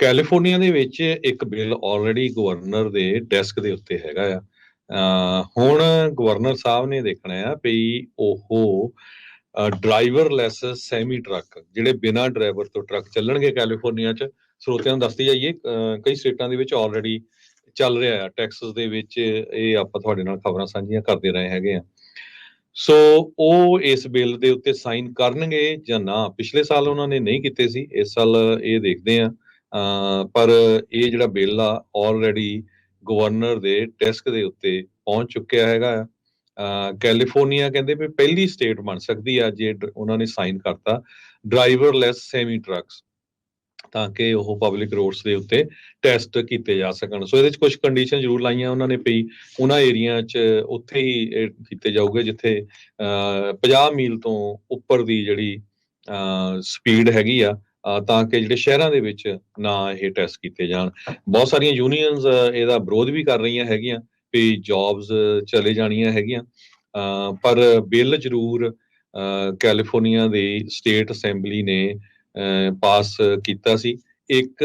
California ਦੇ ਵਿੱਚ ਇੱਕ ਬਿੱਲ ਆਲਰੇਡੀ ਗਵਰਨਰ ਦੇ ਡੈਸਕ ਦੇ ਉੱਤੇ ਹੈਗਾ ਆ। ਹੁਣ ਗਵਰਨਰ ਸਾਹਿਬ ਨੇ ਦੇਖਣਾ ਆ ਵੀ ਉਹ ਡਰਾਈਵਰਲੈਸ ਸੈਮੀ ਟਰੱਕ ਜਿਹੜੇ ਬਿਨਾਂ ਡਰਾਈਵਰ ਤੋਂ ਟਰੱਕ ਚੱਲਣਗੇ ਕੈਲੀਫੋਰਨੀਆ 'ਚ, ਸਰੋਤਿਆਂ ਨੂੰ ਦੱਸਦੀ ਜਾਈਏ ਕਈ ਸਟੇਟਾਂ ਦੇ ਵਿੱਚ ਆਲਰੇਡੀ ਚੱਲ ਰਿਹਾ ਆ। ਟੈਕਸਸ ਦੇ ਵਿੱਚ ਇਹ ਆਪਾਂ ਤੁਹਾਡੇ ਨਾਲ ਖਬਰਾਂ ਸਾਂਝੀਆਂ ਕਰਦੇ ਰਹੇ ਹੈਗੇ ਆ। ਸੋ ਉਹ ਇਸ ਬਿੱਲ ਦੇ ਉੱਤੇ ਸਾਈਨ ਕਰਨਗੇ ਜਾਂ ਨਾ? ਪਿਛਲੇ ਸਾਲ ਉਹਨਾਂ ਨੇ ਨਹੀਂ ਕੀਤੇ ਸੀ, ਇਸ ਸਾਲ ਇਹ ਦੇਖਦੇ ਆ। ਪਰ ਇਹ ਜਿਹੜਾ ਬਿੱਲ ਆ ਆਲਰੇਡੀ ਗਵਰਨਰ ਦੇ ਡੈਸਕ ਦੇ ਉੱਤੇ ਪਹੁੰਚ ਚੁੱਕਿਆ ਹੈਗਾ ਆ। ਕੈਲੀਫੋਰਨੀਆ ਕਹਿੰਦੇ ਵੀ ਪਹਿਲੀ ਸਟੇਟ ਬਣ ਸਕਦੀ ਆ, ਜੇ ਉਹਨਾਂ ਨੇ ਸਾਈਨ ਕਰਤਾ ਡਰਾਈਵਰਲੈਸ ਸੈਮੀ ਟਰੱਕਸ ਤਾਂ ਕਿ ਉਹ ਪਬਲਿਕ ਰੋਡਸ ਦੇ ਉੱਤੇ ਟੈਸਟ ਕੀਤੇ ਜਾ ਸਕਣ। ਸੋ ਇਹਦੇ ਵਿੱਚ ਕੁਝ ਕੰਡੀਸ਼ਨ ਜ਼ਰੂਰ ਲਾਈਆਂ ਉਹਨਾਂ ਨੇ ਪਈ ਉਹਨਾਂ ਏਰੀਆ 'ਚ ਉੱਥੇ ਹੀ ਕੀਤੇ ਜਾਊਗੇ, ਜਿੱਥੇ, ਅਹ 50 ਮੀਲ ਤੋਂ ਉੱਪਰ ਦੀ ਜਿਹੜੀ ਸਪੀਡ ਹੈਗੀ ਆ ਤਾਂ ਕਿ ਜਿਹੜੇ ਸ਼ਹਿਰਾਂ ਦੇ ਵਿੱਚ ਨਾ ਇਹ ਟੈਸਟ ਕੀਤੇ ਜਾਣ। ਬਹੁਤ ਸਾਰੀਆਂ ਯੂਨੀਅਨਸ ਇਹਦਾ ਵਿਰੋਧ ਵੀ ਕਰ ਰਹੀਆਂ ਹੈਗੀਆਂ, ਵੀ ਜੌਬਸ ਚਲੇ ਜਾਣੀਆਂ ਹੈਗੀਆਂ। ਪਰ ਬਿੱਲ ਜ਼ਰੂਰ ਕੈਲੀਫੋਰਨੀਆ ਦੇ ਸਟੇਟ ਅਸੈਂਬਲੀ ਨੇ ਪਾਸ ਕੀਤਾ ਸੀ। 1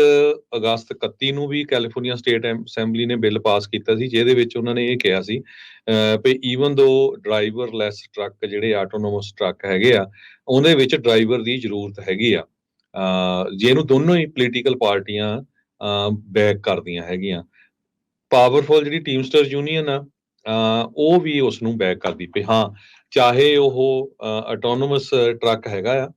ਅਗਸਤ 31 ਨੂੰ ਵੀ ਕੈਲੀਫੋਰਨੀਆ ਸਟੇਟ ਅਸੈਂਬਲੀ ਨੇ ਬਿੱਲ ਪਾਸ ਕੀਤਾ ਸੀ, ਜਿਹਦੇ ਵਿੱਚ ਉਹਨਾਂ ਨੇ ਇਹ ਕਿਹਾ ਸੀ, ਅਹ, ਵੀ ਈਵਨ ਦੋ ਡਰਾਈਵਰਲੈਸ ਟਰੱਕ ਜਿਹੜੇ ਆਟੋਨੋਮਸ ਟਰੱਕ ਹੈਗੇ ਆ, ਉਹਦੇ ਵਿੱਚ ਡਰਾਈਵਰ ਦੀ ਜ਼ਰੂਰਤ ਹੈਗੀ ਆ। ਜਿਹਨੂੰ ਦੋਨੋਂ ਹੀ ਪੋਲੀਟੀਕਲ ਪਾਰਟੀਆਂ ਬੈਕ ਕਰਦੀਆਂ ਹੈਗੀਆਂ। ਪਾਵਰਫੁਲ ਜਿਹੜੀ ਟੀਮਸਟਰ ਯੂਨੀਅਨ ਆ ਉਹ ਵੀ ਉਸ ਨੂੰ ਬੈਕ ਕਰਦੀ ਪਈ। ਹਾਂ, ਚਾਹੇ ਉਹ ਆਟੋਨੋਮਸ ਟਰੱਕ ਹੈਗਾ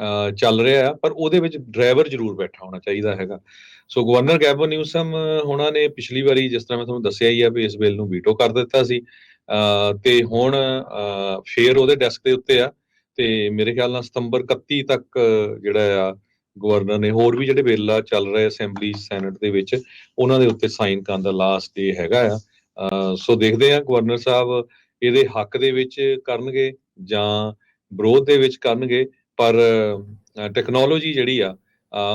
ਆ ਚੱਲ ਰਿਹਾ ਆ, ਪਰ ਉਹਦੇ ਵਿੱਚ ਡਰਾਈਵਰ ਜ਼ਰੂਰ ਬੈਠਾ ਹੋਣਾ ਚਾਹੀਦਾ ਹੈਗਾ। ਸੋ ਗਵਰਨਰ ਗੈਬਨ ਨਿਊਸਮ ਉਹਨਾਂ ਨੇ ਪਿਛਲੀ ਵਾਰੀ ਜਿਸ ਤਰ੍ਹਾਂ ਮੈਂ ਤੁਹਾਨੂੰ ਦੱਸਿਆ ਹੀ ਆ ਵੀ ਇਸ ਬਿੱਲ ਨੂੰ ਵੀਟੋ ਕਰ ਦਿੱਤਾ ਸੀ। ਅਹ, ਤੇ ਹੁਣ, ਅਹ, ਫੇਰ ਉਹਦੇ ਡੈਸਕ ਦੇ ਉੱਤੇ ਆ। ਤੇ ਮੇਰੇ ਖਿਆਲ ਨਾਲ ਸਤੰਬਰ 31 ਤੱਕ ਜਿਹੜਾ ਆ ਗਵਰਨਰ ਨੇ ਹੋਰ ਵੀ ਜਿਹੜੇ ਬਿੱਲ ਚੱਲ ਰਹੇ ਅਸੈਂਬਲੀ ਸੈਨੇਟ ਦੇ ਵਿੱਚ ਉਹਨਾਂ ਦੇ ਉੱਤੇ ਸਾਈਨ ਕਰਨ ਦਾ ਲਾਸਟ ਡੇ ਹੈਗਾ ਆ। ਸੋ ਦੇਖਦੇ ਆ ਗਵਰਨਰ ਸਾਹਿਬ ਇਹਦੇ ਹੱਕ ਦੇ ਵਿੱਚ ਕਰਨਗੇ ਜਾਂ ਵਿਰੋਧ ਦੇ ਵਿੱਚ ਕਰਨਗੇ ਪਰ ਟੈਕਨੋਲੋਜੀ ਜਿਹੜੀ ਆ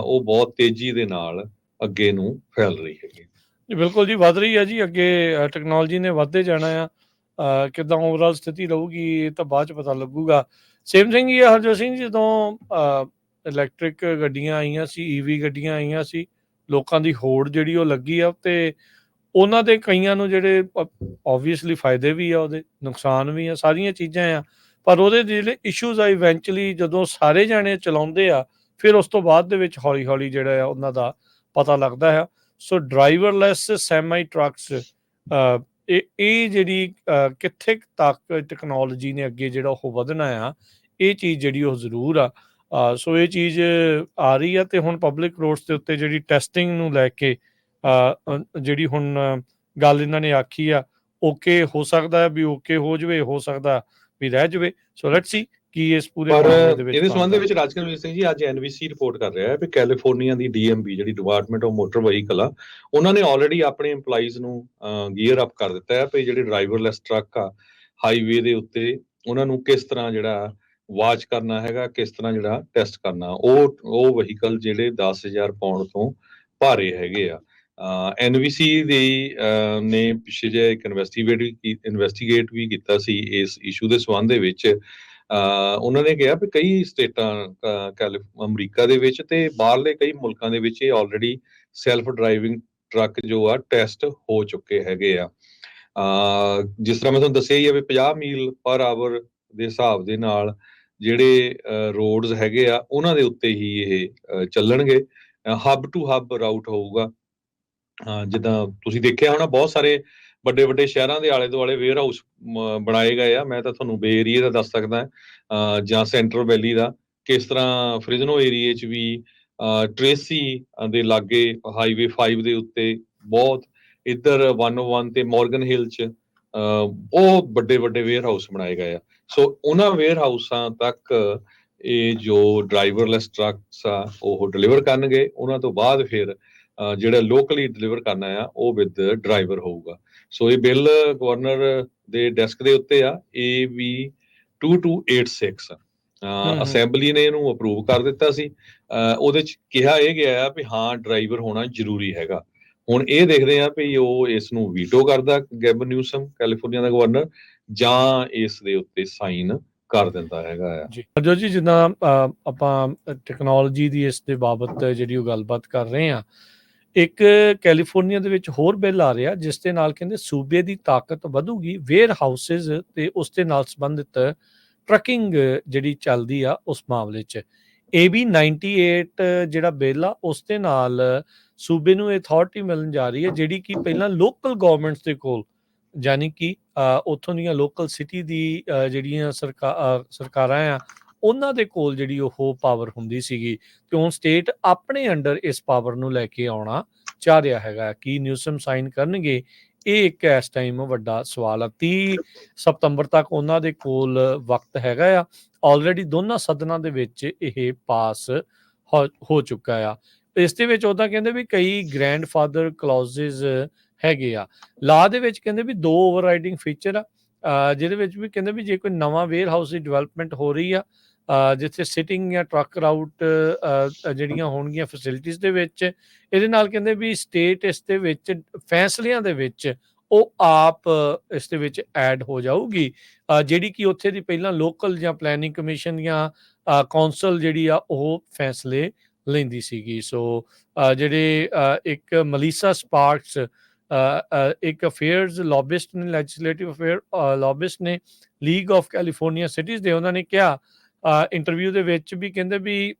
ਉਹ ਬਹੁਤ ਤੇਜ਼ੀ ਦੇ ਨਾਲ ਅੱਗੇ ਨੂੰ ਫੈਲ ਰਹੀ ਹੈਗੀ। ਜੀ ਬਿਲਕੁਲ ਜੀ ਵੱਧ ਰਹੀ ਹੈ ਜੀ ਅੱਗੇ ਟੈਕਨੋਲੋਜੀ ਨੇ ਵੱਧਦੇ ਜਾਣਾ ਆ। ਅ, ਕਿੱਦਾਂ ਓਵਰਆਲ ਸਥਿਤੀ ਰਹੂਗੀ ਇਹ ਤਾਂ ਬਾਅਦ ਚ ਪਤਾ ਲੱਗੂਗਾ। ਸੇਮ ਥਿੰਗ ਹੀ ਹਰਜੋਤ ਸਿੰਘ ਜਦੋਂ ਇਲੈਕਟ੍ਰਿਕ ਗੱਡੀਆਂ ਆਈਆਂ ਸੀ ਈਵੀ ਗੱਡੀਆਂ ਆਈਆਂ ਸੀ, ਲੋਕਾਂ ਦੀ ਹੋੜ ਜਿਹੜੀ ਉਹ ਲੱਗੀ ਆ ਤੇ ਉਹਨਾਂ ਦੇ ਕਈਆਂ ਨੂੰ ਜਿਹੜੇ ਆਬਵੀਅਸਲੀ ਫਾਇਦੇ ਵੀ ਆ, ਉਹਦੇ ਨੁਕਸਾਨ ਵੀ ਆ, ਸਾਰੀਆਂ ਚੀਜ਼ਾਂ ਆ, ਪਰ ਉਹਦੇ ਜਿਹੜੇ ਇਸ਼ੂਜ਼ ਆ ਇਵੈਂਚੁਅਲੀ ਜਦੋਂ ਸਾਰੇ ਜਾਣੇ ਚਲਾਉਂਦੇ ਆ, ਫਿਰ ਉਸ ਤੋਂ ਬਾਅਦ ਦੇ ਵਿੱਚ ਹੌਲੀ ਹੌਲੀ ਜਿਹੜਾ ਆ, ਉਹਨਾਂ ਦਾ ਪਤਾ ਲੱਗਦਾ ਹੈ ਸੋ ਡਰਾਈਵਰਲੈਸ ਸੈਮੀ ਟਰੱਕਸ ਇਹ ਇਹ ਜਿਹੜੀ ਕਿੱਥੇ ਤੱਕ ਟੈਕਨੋਲੋਜੀ ਨੇ ਅੱਗੇ ਜਿਹੜਾ ਉਹ ਵਧਣਾ ਆ, ਇਹ ਚੀਜ਼ ਜਿਹੜੀ ਉਹ ਜ਼ਰੂਰ ਆ। ਸੋ ਇਹ ਚੀਜ਼ ਆ ਰਹੀ ਆ ਤੇ ਹੁਣ ਪਬਲਿਕ ਰੋਡਸ ਦੇ ਉੱਤੇ ਜਿਹੜੀ ਟੈਸਟਿੰਗ ਨੂੰ ਲੈ ਕੇ ਜਿਹੜੀ ਹੁਣ ਗੱਲ ਇਹਨਾਂ ਨੇ ਆਖੀ ਆ ਓਕੇ ਹੋ ਸਕਦਾ ਵੀ ਓਕੇ ਹੋ ਜਵੇ, ਹੋ ਸਕਦਾ ਵੀ ਰਹਿ ਜਵੇ। ਸੋ ਲੈਟਸ ਸੀ ਕੀ ਇਸ ਪੂਰੇ ਪਰ ਇਹਦੇ ਸੰਬੰਧ। ਵਿੱਚ ਰਾਜਕਰਮਜੀਤ ਸਿੰਘ ਜੀ ਅੱਜ ਐਨਵੀਸੀ ਰਿਪੋਰਟ ਕਰ ਰਿਹਾ ਹੈ ਕਿ ਕੈਲੀਫੋਰਨੀਆ ਦੀ ਡੀਐਮਬੀ ਜਿਹੜੀ ਡਿਪਾਰਟਮੈਂਟ ਆਫ ਮੋਟਰ ਵਹੀਕਲ ਆ ਉਹਨਾਂ ਨੇ ਆਲਰੇਡੀ ਆਪਣੇ EMPLOYEES ਨੂੰ ਗੀਅਰ ਅਪ ਕਰ ਦਿੱਤਾ ਹੈ ਵੀ ਜਿਹੜੇ ਡਰਾਈਵਰਲੈਸ ਟਰੱਕ ਆ ਹਾਈਵੇ ਦੇ ਉੱਤੇ ਉਹਨਾਂ ਨੂੰ ਕਿਸ ਤਰ੍ਹਾਂ ਜਿਹੜਾ ਵਾਚ ਕਰਨਾ ਹੈਗਾ ਕਿਸ ਤਰ੍ਹਾਂ ਜਿਹੜਾ ਟੈਸਟ ਕਰਨਾ ਉਹ ਉਹ ਵਹੀਕਲ ਜਿਹੜੇ 10000 ਪਾਉਂਡ ਤੋਂ ਭਾਰੇ ਹੈਗੇ ਆ ਐਨਵੀਸੀ ਦੀ ਨੇ ਪਿਛੇ ਜੇ ਇੱਕ ਇਨਵੈਸਟੀਗੇਟ ਇਨਵੈਸਟੀਗੇਟ ਵੀ ਕੀਤਾ ਸੀ ਇਸ ਇਸ਼ੂ ਦੇ ਸੰਬੰਧ ਦੇ ਵਿੱਚ ਉਹਨਾਂ ਨੇ ਕਿਹਾ ਵੀ ਕਈ ਸਟੇਟਾਂ, ਅਹ ਅਮਰੀਕਾ ਦੇ ਵਿੱਚ ਤੇ ਬਾਹਰਲੇ ਕਈ ਮੁਲਕਾਂ ਦੇ ਵਿੱਚ ਇਹ ਆਲਰੇਡੀ ਸੈਲਫ ਡਰਾਈਵਿੰਗ ਟਰੱਕ ਜੋ ਆ ਟੈਸਟ ਹੋ ਚੁੱਕੇ ਹੈਗੇ ਆ। ਜਿਸ ਤਰ੍ਹਾਂ ਮੈਂ ਤੁਹਾਨੂੰ ਦੱਸਿਆ ਹੀ ਆ ਵੀ 50 ਮੀਲ ਪਰ ਆਵਰ ਦੇ ਹਿਸਾਬ ਦੇ ਨਾਲ ਜਿਹੜੇ ਰੋਡਸ ਹੈਗੇ ਆ, ਉਹਨਾਂ ਦੇ ਉੱਤੇ ਹੀ ਇਹ ਚੱਲਣਗੇ। ਹੱਬ ਟੂ ਹੱਬ ਰਾਊਟ ਹੋਊਗਾ। ਜਿੱਦਾਂ ਤੁਸੀਂ ਦੇਖਿਆ ਹੋਣਾ, ਬਹੁਤ ਸਾਰੇ ਵੱਡੇ ਵੱਡੇ ਸ਼ਹਿਰਾਂ ਦੇ ਆਲੇ ਦੁਆਲੇ ਵੇਅਰ ਹਾਊਸ ਬਣਾਏ ਗਏ ਆ। ਮੈਂ ਤਾਂ ਤੁਹਾਨੂੰ ਬੇ ਏਰੀਆ ਦਾ ਦੱਸ ਸਕਦਾ ਜਾਂ ਸੈਂਟਰਲ ਵੈਲੀ ਦਾ। ਕਿਸ ਤਰ੍ਹਾਂ ਫ੍ਰਿਜ਼ਨੋ ਏਰੀਏ 'ਚ ਵੀ, ਅਹ ਟ੍ਰੇਸੀ ਦੇ ਲਾਗੇ ਹਾਈਵੇ 5 ਦੇ ਉੱਤੇ ਬਹੁਤ ਇੱਧਰ 101 ਤੇ ਮਾਰਗਨ ਹਿਲ 'ਚ, ਅਹ, ਉਹ ਵੱਡੇ ਵੱਡੇ ਵੇਅਰ ਹਾਊਸ ਬਣਾਏ ਗਏ ਆ। ਸੋ ਉਹਨਾਂ ਵੇਅਰ ਹਾਊਸਾਂ ਤੱਕ ਇਹ ਜੋ ਡਰਾਈਵਰਲੈਸ ਟਰੱਕਸ ਆ, ਉਹ ਡਿਲੀਵਰ ਕਰਨਗੇ। ਉਹਨਾਂ ਤੋਂ ਬਾਅਦ ਫਿਰ ਜਿਹੜਾ ਲੋਕਲੀ ਡਿਲੀਵਰ ਕਰਨਾ ਆ, ਉਹ ਵਿਦ ਡਰਾਈਵਰ ਹੋਊਗਾ। ਸੋ ਇਹ ਬਿੱਲ ਗਵਰਨਰ ਦੇ ਡੈਸਕ ਦੇ ਉੱਤੇ ਆ ਵੀ 2286 ਹਮ। ਅਸੈਂਬਲੀ ਨੇ ਇਹਨੂੰ ਅਪਰੂਵ ਕਰ ਦਿੱਤਾ ਸੀ। ਉਹਦੇ ਚ ਕਿਹਾ ਇਹ ਗਿਆ ਆ ਵੀ ਹਾਂ ਡਰਾਈਵਰ ਹੋਣਾ ਜ਼ਰੂਰੀ ਹੈਗਾ। ਹੁਣ ਇਹ ਦੇਖਦੇ ਆ ਵੀ ਉਹ ਇਸ ਨੂੰ ਵੀਟੋ ਕਰਦਾ ਗੈਬਨ ਨਿਊਸਮ ਕੈਲੀਫੋਰਨੀਆ ਦਾ ਗਵਰਨਰ ਜਾਂ ਇਸ ਦੇ ਉੱਤੇ ਸਾਈਨ ਕਰ ਦਿੰਦਾ ਹੈਗਾ ਆ। ਜੀ। ਜੋ ਜੀ ਜਿੱਦਾਂ ਆਪਾਂ ਟੈਕਨੋਲੋਜੀ ਦੀ ਇਸ ਦੇ ਬਾਬਤ ਜਿਹੜੀ ਉਹ ਗੱਲਬਾਤ ਕਰ ਰਹੇ ਆ ਇੱਕ ਕੈਲੀਫੋਰਨੀਆ ਦੇ ਵਿੱਚ ਹੋਰ ਬਿੱਲ ਆ ਰਿਹਾ ਜਿਸ ਦੇ ਨਾਲ ਕਹਿੰਦੇ ਸੂਬੇ ਦੀ ਤਾਕਤ ਵਧੂਗੀ ਵੇਅਰ ਹਾਊਸਸ ਤੇ ਉਸ ਦੇ ਨਾਲ ਸੰਬੰਧਿਤ ਟਰੱਕਿੰਗ ਜਿਹੜੀ ਚੱਲਦੀ ਆ ਉਸ ਮਾਮਲੇ 'ਚ। AB 98 ਜਿਹੜਾ ਬਿੱਲ ਆ ਉਸ ਦੇ ਨਾਲ ਸੂਬੇ ਨੂੰ ਅਥਾਰਟੀ ਮਿਲਣ ਜਾ ਰਹੀ ਹੈ ਜਿਹੜੀ ਕਿ ਪਹਿਲਾਂ ਲੋਕਲ ਗਵਰਨਮੈਂਟਸ ਦੇ ਕੋਲ ਯਾਨੀ ਕਿ ਅ, ਉੱਥੋਂ ਦੀਆਂ ਲੋਕਲ ਸਿਟੀ ਦੀ ਜਿਹੜੀਆਂ ਸਰਕਾ- ਸਰਕਾਰਾਂ ਆ ਉਹਨਾਂ ਦੇ ਕੋਲ ਜਿਹੜੀ ਉਹ ਪਾਵਰ ਹੁੰਦੀ ਸੀਗੀ ਤੇ ਹੁਣ ਸਟੇਟ ਆਪਣੇ ਅੰਡਰ ਇਸ ਪਾਵਰ ਨੂੰ ਲੈ ਕੇ ਆਉਣਾ ਚਾਹ ਰਿਹਾ ਹੈਗਾ। ਕੀ ਨਿਊਸਮ ਸਾਈਨ ਕਰਨਗੇ? ਇਹ ਇੱਕ ਇਸ ਟਾਈਮ ਵੱਡਾ ਸਵਾਲ ਆ। 30 ਸਤੰਬਰ ਤੱਕ ਉਹਨਾਂ ਦੇ ਕੋਲ ਵਕਤ ਹੈਗਾ ਆ। ਆਲਰੇਡੀ ਦੋਨਾਂ ਸਦਨਾਂ ਦੇ ਵਿੱਚ ਇਹ ਪਾਸ ਹੋ- ਹੋ ਚੁੱਕਾ ਆ। ਇਸ ਦੇ ਵਿੱਚ ਉਹਦਾ ਕਹਿੰਦੇ ਵੀ ਕਈ ਗ੍ਰੈਂਡਫਾਦਰ ਕਲੌਜ਼ਸ ਹੈਗੇ ਆ। ਲਾ ਦੇ ਵਿੱਚ ਕਹਿੰਦੇ ਵੀ ਦੋ ਓਵਰਰਾਈਡਿੰਗ ਫੀਚਰ ਆ। ਜਿਹਦੇ ਵਿੱਚ ਵੀ ਕਹਿੰਦੇ ਵੀ ਜੇ ਕੋਈ ਨਵਾਂ ਵੇਅਰ ਹਾਊਸ ਦੀ ਡਿਵੈਲਪਮੈਂਟ ਹੋ ਰਹੀ ਆ ਜਿੱਥੇ ਸਿਟਿੰਗ ਜਾਂ ਟਰੱਕ ਰਾਊਟ ਜਿਹੜੀਆਂ ਹੋਣਗੀਆਂ ਫੈਸਿਲਿਟੀਆਂ ਦੇ ਵਿੱਚ, ਇਹਦੇ ਨਾਲ ਕਹਿੰਦੇ ਵੀ ਸਟੇਟ ਇਸ ਦੇ ਵਿੱਚ, ਫੈਸਲਿਆਂ ਦੇ ਵਿੱਚ ਉਹ ਆਪ ਇਸ ਦੇ ਵਿੱਚ ਐਡ ਹੋ ਜਾਊਗੀ। ਜਿਹੜੀ ਕਿ ਉੱਥੇ ਦੀ ਪਹਿਲਾਂ ਲੋਕਲ ਜਾਂ ਪਲੈਨਿੰਗ ਕਮਿਸ਼ਨ ਦੀਆਂ ਕੌਂਸਲ ਜਿਹੜੀ ਆ ਉਹ ਫੈਸਲੇ ਲੈਂਦੀ ਸੀਗੀ। ਸੋ ਜਿਹੜੇ ਇੱਕ ਮਲੀਸਾ ਸਪਾਰਕਸ ਇੱਕ ਅਫੇਅਰਸ ਲੌਬਿਸਟ ਨੇ ਲੈਜਿਸਲੇਟਿਵ ਅਫੇਅਰ ਲੌਬਿਸਟ ਨੇ ਲੀਗ ਆਫ ਕੈਲੀਫੋਰਨੀਆ ਸਿਟੀਜ਼ ਦੇ ਉਹਨਾਂ ਨੇ ਕਿਹਾ ਇੰਟਰਵਿਊ ਦੇ ਵਿੱਚ ਵੀ ਕਹਿੰਦੇ ਵੀ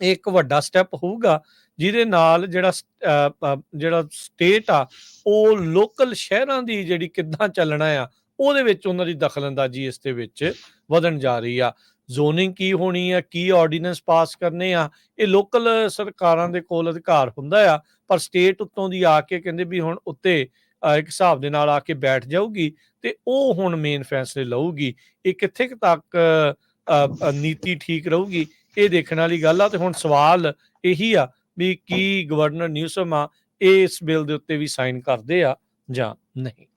ਇਹ ਇੱਕ ਵੱਡਾ ਸਟੈਪ ਹੋਊਗਾ, ਜਿਹਦੇ ਨਾਲ ਜਿਹੜਾ ਜਿਹੜਾ ਸਟੇਟ ਆ, ਉਹ ਲੋਕਲ ਸ਼ਹਿਰਾਂ ਦੀ ਜਿਹੜੀ ਕਿੱਦਾਂ ਚੱਲਣਾ ਆ, ਉਹਦੇ ਵਿੱਚ ਉਹਨਾਂ ਦੀ ਦਖਲਅੰਦਾਜ਼ੀ ਇਸ ਦੇ ਵਿੱਚ ਵਧਣ ਜਾ ਰਹੀ ਆ। ਜ਼ੋਨਿੰਗ ਕੀ ਹੋਣੀ ਆ, ਕੀ ਆਰਡੀਨੈਂਸ ਪਾਸ ਕਰਨੇ ਆ, ਇਹ ਲੋਕਲ ਸਰਕਾਰਾਂ ਦੇ ਕੋਲ ਅਧਿਕਾਰ ਹੁੰਦਾ ਆ, ਪਰ ਸਟੇਟ ਉੱਤੋਂ ਦੀ ਆ ਕੇ ਕਹਿੰਦੇ ਵੀ ਹੁਣ ਉੱਤੇ ਇੱਕ ਹਿਸਾਬ ਦੇ ਨਾਲ ਆ ਕੇ ਬੈਠ ਜਾਊਗੀ ਤੇ ਉਹ ਹੁਣ ਮੇਨ ਫੈਸਲੇ ਲਊਗੀ। ਇਹ ਕਿੱਥੇ ਤੱਕ ਨੀਤੀ ਠੀਕ ਰਹੂਗੀ, ਇਹ ਦੇਖਣ ਵਾਲੀ ਗੱਲ ਆ ਤੇ ਹੁਣ ਸਵਾਲ ਇਹੀ ਆ ਵੀ ਕੀ ਗਵਰਨਰ ਨਿਊਸਮ ਆ, ਇਸ ਬਿੱਲ ਦੇ ਉੱਤੇ ਵੀ ਸਾਈਨ ਕਰਦੇ ਆ ਜਾਂ ਨਹੀਂ?